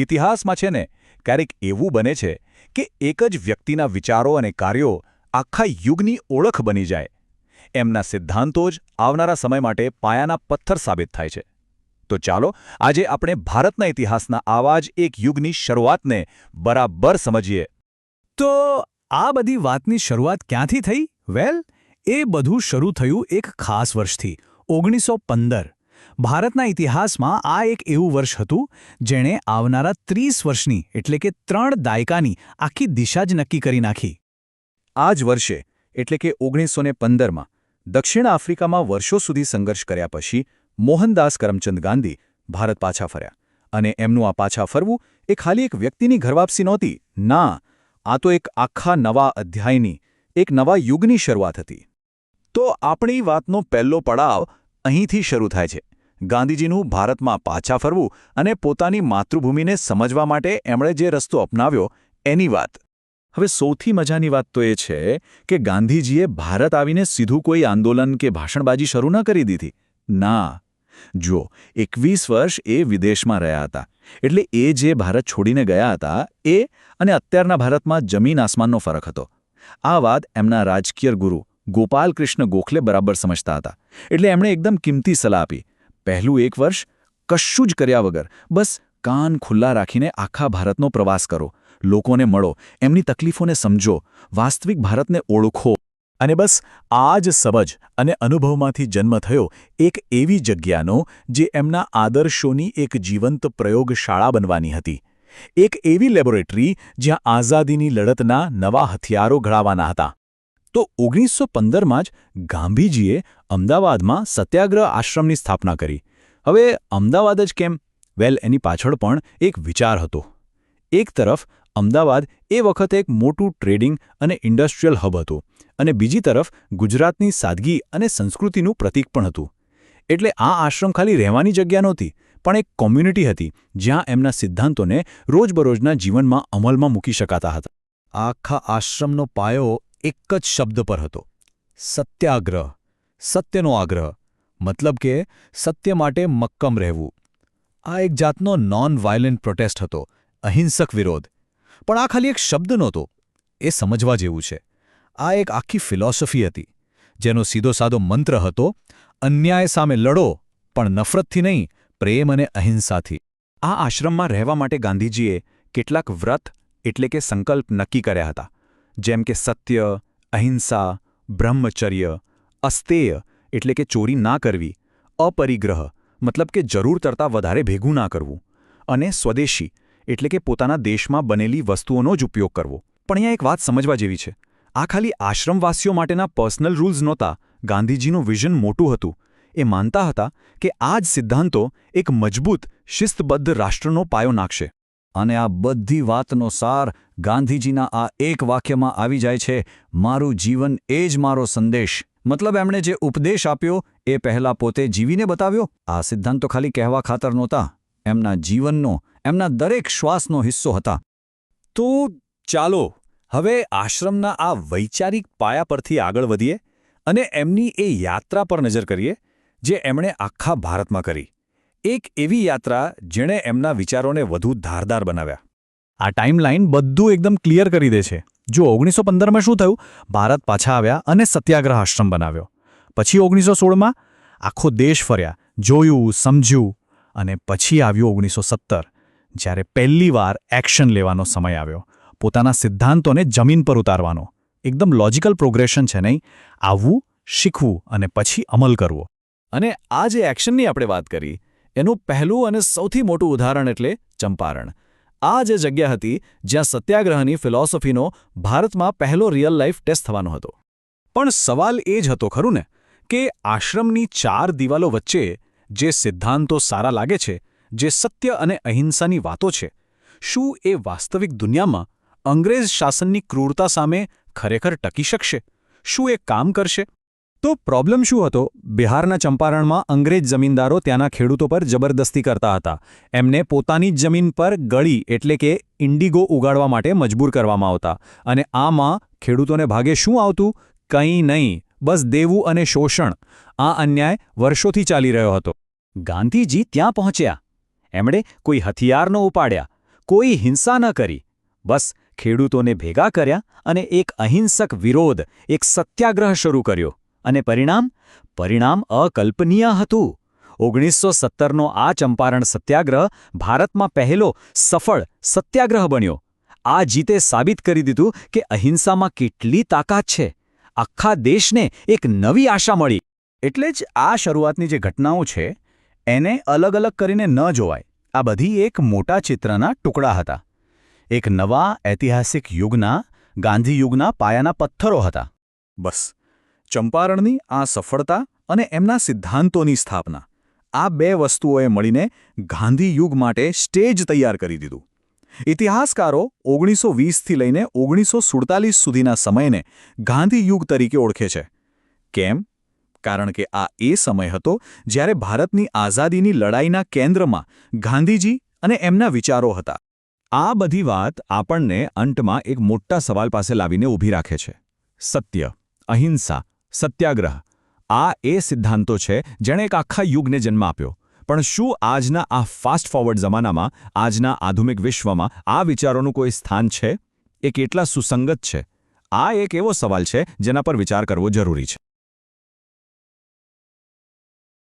ઇતિહાસમાં છે ને, ક્યારેક એવું બને છે કે એક જ વ્યક્તિના વિચારો અને કાર્યો આખા યુગની ઓળખ બની જાય. એમના સિદ્ધાંતો જ આવનારા સમય માટે પાયાના પથ્થર સાબિત થાય છે. તો ચાલો, આજે આપણે ભારતના ઇતિહાસના આવા જ એક યુગની શરૂઆતને બરાબર સમજીએ. તો આ બધી વાતની શરૂઆત ક્યાંથી થઈ? વેલ, એ બધું શરૂ થયું એક ખાસ વર્ષથી, ઓગણીસો પંદર. ભારતના ઇતિહાસમાં આ એક એવું વર્ષ હતું, જેણે આવનારા ત્રીસ વર્ષની, એટલે કે ત્રણ દાયકાની, આખી દિશા જ નક્કી કરી નાખી. આ જ વર્ષે, એટલે કે ઓગણીસો ને પંદરમાં, દક્ષિણ આફ્રિકામાં વર્ષો સુધી સંઘર્ષ કર્યા પછી, મોહનદાસ કરમચંદ ગાંધી ભારત પાછા ફર્યા. અને એમનું આ પાછા ફરવું, એ ખાલી એક વ્યક્તિની ઘરવાપસી નહોતી, ના, આ તો એક આખા નવા અધ્યાયની, એક નવા યુગની શરૂઆત હતી. તો આપણી વાતનો પહેલો પડાવ અહીંથી શરૂ થાય છે. ગાંધીજીનું ભારતમાં પાછા ફરવું અને પોતાની માતૃભૂમિને સમજવા માટે એમણે જે રસ્તો અપનાવ્યો, એની વાત. હવે સૌથી મજાની વાત તો એ છે કે ગાંધીજીએ ભારત આવીને સીધું કોઈ આંદોલન કે ભાષણબાજી શરૂ ન કરી દીધી. ના. જુઓ એકવીસ વર્ષ એ વિદેશમાં રહ્યા હતા. એટલે એ જે ભારત છોડીને ગયા હતા, એ અને અત્યારના ભારતમાં જમીન આસમાનનો ફરક હતો. આ વાત એમના રાજકીય ગુરુ ગોપાલકૃષ્ણ ગોખલે બરાબર સમજતા હતા. એટલે એમણે એકદમ કિંમતી સલાહ આપી. પહેલું એક વર્ષ કશું જ કર્યા વગર. બસ કાન ખુલ્લા રાખીને આખા ભારતનો પ્રવાસ કરો. લોકોને મળો, એમની તકલીફોને સમજો, વાસ્તવિક ભારતને ઓળખો. અને બસ આ જ સમજ અને અનુભવમાંથી જન્મ થયો એક એવી જગ્યાનો જે એમના આદર્શોની એક જીવંત પ્રયોગશાળા બનવાની હતી. એક એવી લેબોરેટરી જ્યાં આઝાદીની લડતના નવા હથિયારો ઘડાવાના હતા. તો ઓગણીસો પંદરમાં જ ગાંધીજીએ અમદાવાદમાં સત્યાગ્રહ આશ્રમની સ્થાપના કરી. હવે અમદાવાદ જ કેમ? વેલ, એની પાછળ પણ એક વિચાર હતો. એક તરફ અમદાવાદ એ વખતે એક મોટું ટ્રેડિંગ અને ઇન્ડસ્ટ્રીયલ હબ હતું અને બીજી તરફ ગુજરાતની સાદગી અને સંસ્કૃતિનું પ્રતીક પણ હતું. એટલે આ આશ્રમ ખાલી રહેવાની જગ્યા નહોતી, પણ એક કોમ્યુનિટી હતી જ્યાં એમના સિદ્ધાંતોને રોજબરોજના જીવનમાં અમલમાં મૂકી શકાતા હતા. આખા આશ્રમનો પાયો એક જ શબ્દ પર હતો. સત્યાગ્રહ. સત્યનો આગ્રહ. મતલબ કે સત્ય માટે મક્કમ રહેવું. આ એક જાતનો નોન વાયલન્ટ પ્રોટેસ્ટ હતો. અહિંસક વિરોધ. પણ આ ખાલી એક શબ્દ નહોતો. એ સમજવા જેવું છે. આ એક આખી ફિલોસોફી હતી. જેનો સીધો સાદો મંત્ર હતો, અન્યાય સામે લડો, પણ નફરતથી નહીં, પ્રેમ અને અહિંસાથી. આ આશ્રમમાં રહેવા માટે ગાંધીજીએ કેટલાક વ્રત, એટલે કે સંકલ્પ નક્કી કર્યા હતા. જેમ કે સત્ય, અહિંસા, બ્રહ્મચર્ય, અસ્તેય એટલે કે ચોરી ના કરવી, અપરિગ્રહ મતલબ કે જરૂર કરતાં વધારે ભેગું ના કરવું અને સ્વદેશી એટલે કે પોતાના દેશમાં બનેલી વસ્તુઓનો જ ઉપયોગ કરવો. પણ અહીંયા એક વાત સમજવા જેવી છે. આ ખાલી આશ્રમવાસીઓ માટેના પર્સનલ રૂલ્સ નહોતા. ગાંધીજીનું વિઝન મોટું હતું. એ માનતા હતા કે આ જ સિદ્ધાંતો એક મજબૂત, શિસ્તબદ્ધ રાષ્ટ્રનો પાયો નાખશે. અને આ બધી વાતનો સાર ગાંધીજીના આ એક વાક્યમાં આવી જાય છે, મારું જીવન એ જ મારો સંદેશ. મતલબ એમણે જે ઉપદેશ આપ્યો એ પહેલાં પોતે જીવીને બતાવ્યો? આ સિદ્ધાંતો ખાલી કહેવા ખાતર નહોતા. એમના જીવનનો, એમના દરેક શ્વાસનો હિસ્સો હતા. તો ચાલો, હવે આશ્રમના આ વૈચારિક પાયા પરથી આગળ વધીએ અને એમની એ યાત્રા પર નજર કરીએ, જે એમણે આખા ભારતમાં કરી. એક એવી યાત્રા જેણે એમના વિચારોને વધુ ધારદાર બનાવ્યા. આ ટાઈમલાઈન બધું એકદમ ક્લિયર કરી દે છે. જો ઓગણીસો પંદરમાં શું થયું? ભારત પાછા આવ્યા અને સત્યાગ્રહ આશ્રમ બનાવ્યો. પછી ઓગણીસો સોળમાં આખો દેશ ફર્યા, જોયું, સમજ્યું અને પછી આવ્યું ઓગણીસો સત્તર જ્યારે પહેલીવાર એક્શન લેવાનો સમય આવ્યો. પોતાના સિદ્ધાંતોને જમીન પર ઉતારવાનો. એકદમ લોજિકલ પ્રોગ્રેશન છે નહીં? આવવું, શીખવું અને પછી અમલ કરવો. અને આ જે એક્શનની આપણે વાત કરી એનું પહેલું અને સૌથી મોટું ઉદાહરણ એટલે ચંપારણ. આ જે જગ્યા હતી, જ્યાં સત્યાગ્રહની ફિલોસોફીનો ભારતમાં પહેલો રિયલ લાઈફ ટેસ્ટ થવાનો હતો. પણ સવાલ એ જ હતો, ખરું ને, કે આશ્રમની ચાર દિવાલો વચ્ચે જે સિદ્ધાંતો સારા લાગે છે, જે સત્ય અને અહિંસાની વાતો છે, શું એ વાસ્તવિક દુનિયામાં અંગ્રેજ શાસનની ક્રૂરતા સામે ખરેખર ટકી શકશે? શું એ કામ કરશે? તો પ્રોબ્લેમ શું હતો? બિહારના ચંપારણમાં અંગ્રેજ જમીનદારો ત્યાંના ખેડૂતો પર જબરદસ્તી કરતા હતા. એમને પોતાની જ જમીન પર ગળી એટલે કે ઇન્ડિગો ઉગાડવા માટે મજબૂર કરવામાં આવતા. અને આમાં ખેડૂતોને ભાગે શું આવતું? કંઈ નહીં, બસ દેવું અને શોષણ. આ અન્યાય વર્ષોથી ચાલી રહ્યો હતો. ગાંધીજી ત્યાં પહોંચ્યા. એમણે કોઈ હથિયાર ન ઉપાડ્યા. કોઈ હિંસા ન કરી. બસ ખેડૂતોને ભેગા કર્યા અને એક અહિંસક વિરોધ, એક સત્યાગ્રહ શરૂ કર્યો. અને પરિણામ? પરિણામ અકલ્પનીય હતું. ઓગણીસો સત્તરનો આ ચંપારણ સત્યાગ્રહ ભારતમાં પહેલો સફળ સત્યાગ્રહ બન્યો. આ જીતે સાબિત કરી દીધું કે અહિંસામાં કેટલી તાકાત છે. આખા દેશને એક નવી આશા મળી. એટલે જ આ શરૂઆતની જે ઘટનાઓ છે, એને અલગ અલગ કરીને ન જોવાય. આ બધી એક મોટા ચિત્રના ટુકડા હતા. એક નવા ઐતિહાસિક યુગના, ગાંધી યુગના પાયાના પથ્થરો હતા. બસ. ચંપારણની આ સફળતા અને એમના સિદ્ધાંતોની સ્થાપના આ બે વસ્તુઓએ મળીને ગાંધી યુગ માટે સ્ટેજ તૈયાર કરી દીધું. ઇતિહાસકારો ઓગણીસો વીસથી લઈને ઓગણીસો સુડતાલીસ સુધીના સમયને ગાંધી યુગ તરીકે ઓળખે છે. કેમ? કારણ કે આ એ સમય હતો જ્યારે ભારતની આઝાદીની લડાઈના કેન્દ્રમાં ગાંધીજી અને એમના વિચારો હતા. આ બધી વાત આપણને અંતમાં એક મોટા સવાલ પાસે લાવીને ઊભી રાખે છે. સત્ય, અહિંસા સત્યાગ્રહ. આ એ સિદ્ધાંતો છે જેણે એક આખા યુગને જન્મ આપ્યો. પણ શું આજના આ ફાસ્ટ ફોરવર્ડ જમાનામાં, આજના આધુનિક વિશ્વમાં આ વિચારોનું કોઈ સ્થાન છે? એ કેટલા સુસંગત છે? આ એક એવો સવાલ છે જેના પર વિચાર કરવો જરૂરી છે.